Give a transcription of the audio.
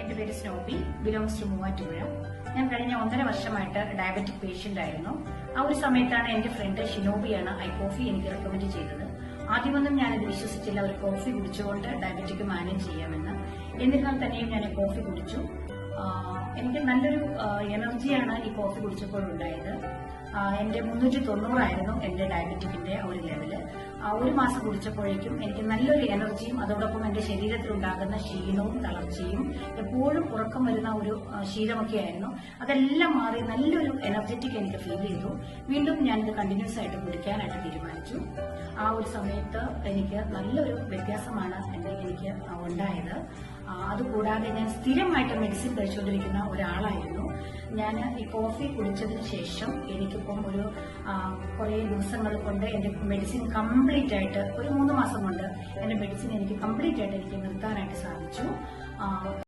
എന്റെ പേര് സ്നോബി belongs to Muvattupuzha. ഞാൻ കഴിഞ്ഞ ഒന്നര വർഷമായിട്ട് ഡയബറ്റിക് പേഷ്യന്റ് ആയിരുന്നു. ആ ഒരു സമയത്താണ് എന്റെ ഫ്രണ്ട് ഷിനോബിയാണ് ഐ കോഫി എനിക്ക് റെക്കമെൻഡ് ചെയ്തത്. ആദ്യമൊന്നും ഞാനത് വിശ്വസിച്ചില്ല ഒരു കോഫി കുടിച്ചുകൊണ്ട് ഡയബറ്റിക് മാനേജ് ചെയ്യാമെന്ന്. എന്നിരുന്നാൽ തന്നെയും ഞാൻ കോഫി കുടിച്ചു. എനിക്ക് നല്ലൊരു എനർജിയാണ് ഈ കോഫി ആ, എന്റെ മുന്നൂറ്റി തൊണ്ണൂറായിരുന്നു എന്റെ ഡയബറ്റിക്കിന്റെ ഒരു ലെവൽ ഒരു മാസം കുടിച്ചപ്പോഴേക്കും എനിക്ക് നല്ലൊരു എനർജിയും അതോടൊപ്പം എന്റെ ശരീരത്തിലുണ്ടാകുന്ന ക്ഷീണവും തളർച്ചയും എപ്പോഴും ഉറക്കം വരുന്ന ഒരു ശീലമൊക്കെ ആയിരുന്നു അതെല്ലാം മാറി നല്ലൊരു എനർജറ്റിക് എനിക്ക് ഫീൽ ചെയ്തു. വീണ്ടും ഞാനിത് കണ്ടിന്യൂസ് ആയിട്ട് കുടിക്കാനായിട്ട് തീരുമാനിച്ചു. ആ ഒരു സമയത്ത് എനിക്ക് നല്ലൊരു വ്യത്യാസമാണ് എന്റെ എനിക്ക് ഉണ്ടായത്. അതുകൂടാതെ ഞാൻ സ്ഥിരമായിട്ട് മെഡിസിൻ കഴിച്ചുകൊണ്ടിരിക്കുന്ന ഒരാളായിരുന്നു. ഞാൻ ഈ കോഫി കുടിച്ചതിന് ശേഷം എനിക്കിപ്പം ഒരു കുറേ ദിവസങ്ങൾ കൊണ്ട് എന്റെ മെഡിസിൻ കംപ്ലീറ്റ് ആയിട്ട് ഒരു മൂന്ന് മാസം കൊണ്ട് എന്റെ മെഡിസിൻ എനിക്ക് കംപ്ലീറ്റ് ആയിട്ട് എനിക്ക് നിർത്താനായിട്ട് സാധിച്ചു.